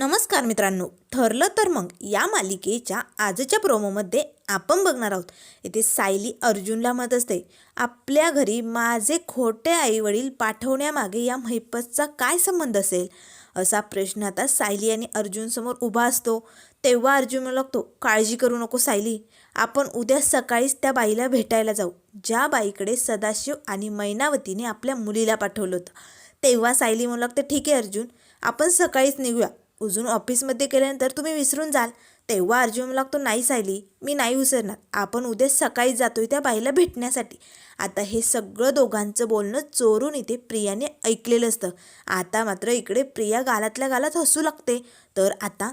नमस्कार मित्रांनो. ठरलं तर मग या मालिकेच्या आजच्या प्रोमोमध्ये आपण बघणार आहोत. इथे सायली अर्जुनला म्हणत असते आपल्या घरी माझे खोटे आईवडील पाठवण्यामागे या महिपतचा काय संबंध असेल? असा प्रश्न आता सायली आणि अर्जुनसमोर उभा असतो. तेव्हा अर्जुन लागतो काळजी करू नको सायली. आपण उद्या सकाळीच त्या बाईला भेटायला जाऊ. ज्या बाईकडे सदाशिव आणि मैनावतीने आपल्या मुलीला पाठवलं होतं. तेव्हा सायली म्हणू लागते ठीक आहे अर्जुन. आपण सकाळीच निघूया. अजून ऑफिसमध्ये गेल्यानंतर तुम्ही विसरून जाल. तेव्हा अर्जुन म्हणू लागतो नाही सायली मी नाही विसरणार. आपण उद्या सकाळी जातोय त्या बाईला भेटण्यासाठी. आता हे सगळं दोघांचं बोलणं चोरून इथे प्रियाने ऐकलेलं असतं. आता मात्र इकडे प्रिया गालातल्या गालात हसू लागते. तर आता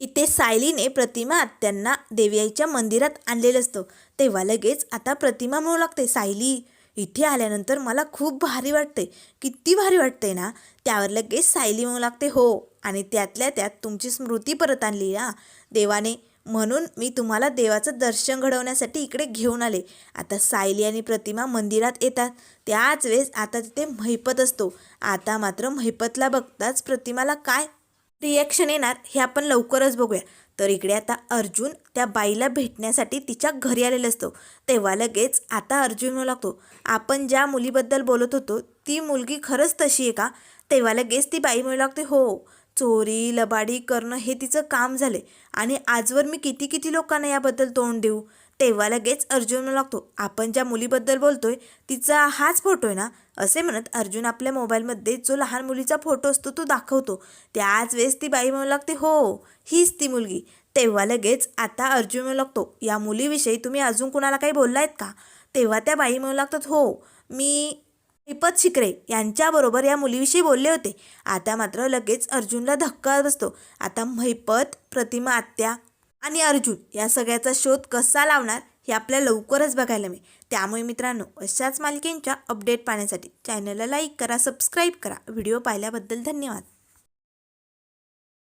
इथे सायलीने प्रतिमा आत्यांना देवीआईच्या मंदिरात आणलेलं असतं. तेव्हा लगेच आता प्रतिमा म्हणू लागते सायली इथे आल्यानंतर मला खूप भारी वाटते किती भारी वाटते ना? त्यावर लगेच सायली म्हणू लागते हो आणि त्यातल्या त्यात तुमची स्मृती परत आणली ना देवाने म्हणून मी तुम्हाला देवाचं दर्शन घडवण्यासाठी इकडे घेऊन आले. आता सायली आणि प्रतिमा मंदिरात येतात. त्याच वेळेस आता तिथे महिपत असतो. आता मात्र महिपतला बघताच प्रतिमाला काय रिॲक्शन येणार हे आपण लवकरच बघूया. तर इकडे आता अर्जुन त्या बाईला भेटण्यासाठी तिच्या घरी आलेला असतो. तेव्हा लगेच आता अर्जुन म्हणू लागतो. आपण ज्या मुलीबद्दल बोलत होतो ती मुलगी खरंच तशी आहे का? तेव्हा लगेच ती बाई म्हणू लागते हो. चोरी लबाडी करणं हे तिचं काम झाले आणि आजवर मी किती किती लोकांना याबद्दल तोंड देऊ? तेव्हा लगेच अर्जुन म्हणू लागतो. आपण ज्या मुलीबद्दल बोलतोय तिचा हाच फोटो आहे ना? असे म्हणत अर्जुन आपल्या मोबाईलमध्ये जो लहान मुलीचा फोटो असतो तो दाखवतो. त्याच वेळेस ती बाई म्हणू लागते हो हीच ती मुलगी. तेव्हा लगेच आता अर्जुन म्हणू लागतो या मुलीविषयी तुम्ही अजून कुणाला काही बोललायत का? तेव्हा त्या बाई म्हणू लागतात हो मी श्रीपत शिकरे यांच्याबरोबर या मुलीविषयी बोलले होते. आता मात्र लगेच अर्जुनला धक्का बसतो. आता महिपत प्रतिमा आत्या आणि अर्जुन या सगळ्याचा शोध कसा लावणार हे आपल्या लवकरच बघायला मिळेल. त्यामुळे मित्रांनो अशाच मालिकेंच्या अपडेट पाहण्यासाठी चॅनलला लाईक करा सबस्क्राईब करा. व्हिडिओ पाहिल्याबद्दल धन्यवाद.